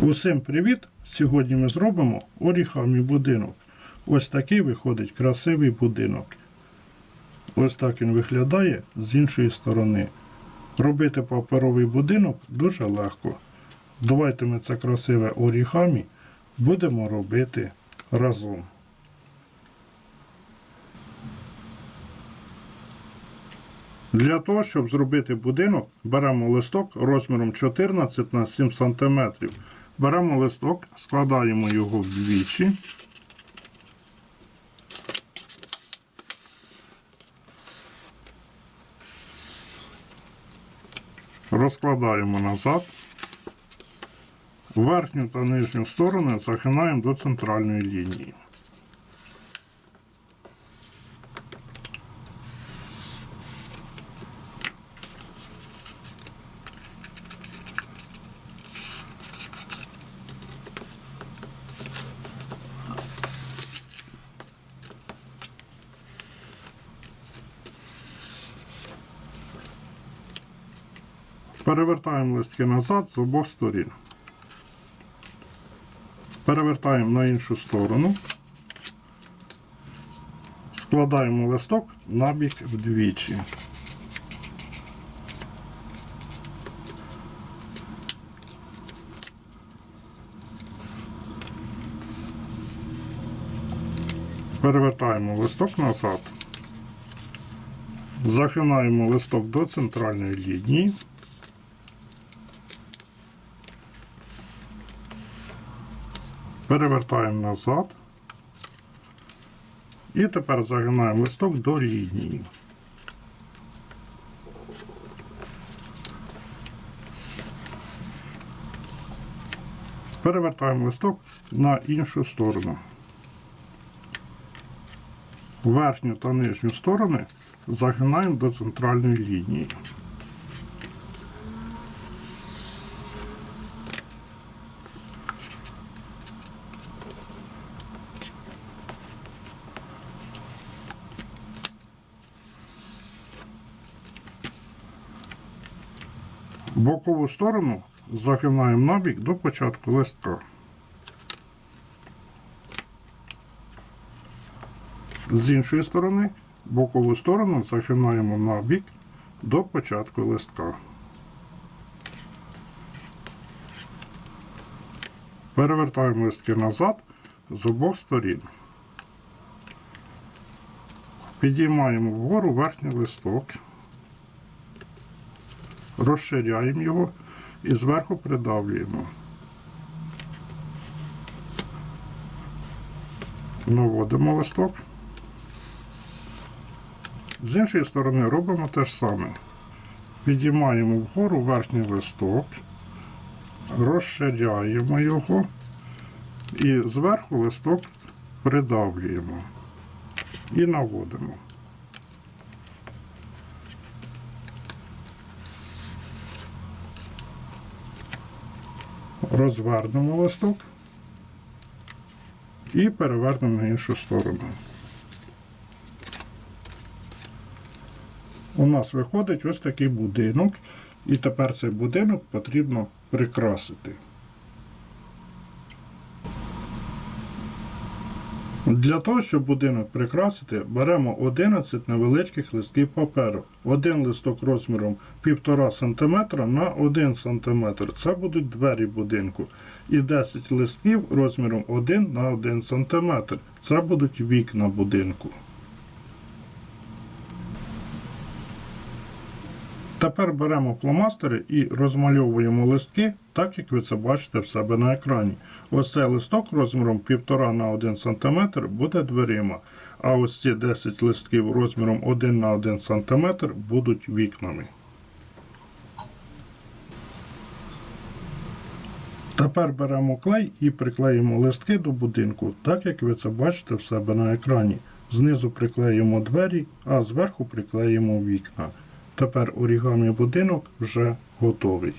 Усім привіт! Сьогодні ми зробимо орігамі будинок. Ось такий виходить красивий будинок. Ось так він виглядає з іншої сторони. Робити паперовий будинок дуже легко. Давайте ми це красиве орігамі будемо робити разом. Для того, щоб зробити будинок, беремо листок розміром 14 на 7 см. Беремо листок, складаємо його вдвічі. Розкладаємо назад. Верхню та нижню сторони загинаємо до центральної лінії. Перевертаємо листки назад з обох сторін. Перевертаємо на іншу сторону. Складаємо листок набік вдвічі. Перевертаємо листок назад. Захинаємо листок до центральної лінії. Перевертаємо назад. І тепер загинаємо листок до лінії. Перевертаємо листок на іншу сторону. Верхню та нижню сторони загинаємо до центральної лінії. Бокову сторону загинаємо набік до початку листка. З іншої сторони бокову сторону загинаємо набік до початку листка. Перевертаємо листки назад з обох сторін. Підіймаємо вгору верхній листок розширяємо його і зверху придавлюємо. Наводимо листок. З іншої сторони робимо те ж саме. Підіймаємо вгору верхній листок, розширяємо його і зверху листок придавлюємо і наводимо. Розвернемо листок і перевернемо на іншу сторону. У нас виходить ось такий будинок, і тепер цей будинок потрібно прикрасити. Для того, щоб будинок прикрасити, беремо 11 невеличких листків паперу. Один листок розміром 1,5 см на 1 см. Це будуть двері будинку. І 10 листків розміром 1 на 1 см. Це будуть вікна будинку. Тепер беремо фломастери і розмальовуємо листки, так як ви це бачите в себе на екрані. Ось цей листок розміром 1,5 на 1 см буде дверима, а ось ці 10 листків розміром 1 на 1 см будуть вікнами. Тепер беремо клей і приклеїмо листки до будинку, так як ви це бачите в себе на екрані. Знизу приклеїмо двері, а зверху приклеїмо вікна. Тепер орігамі будинок вже готовий.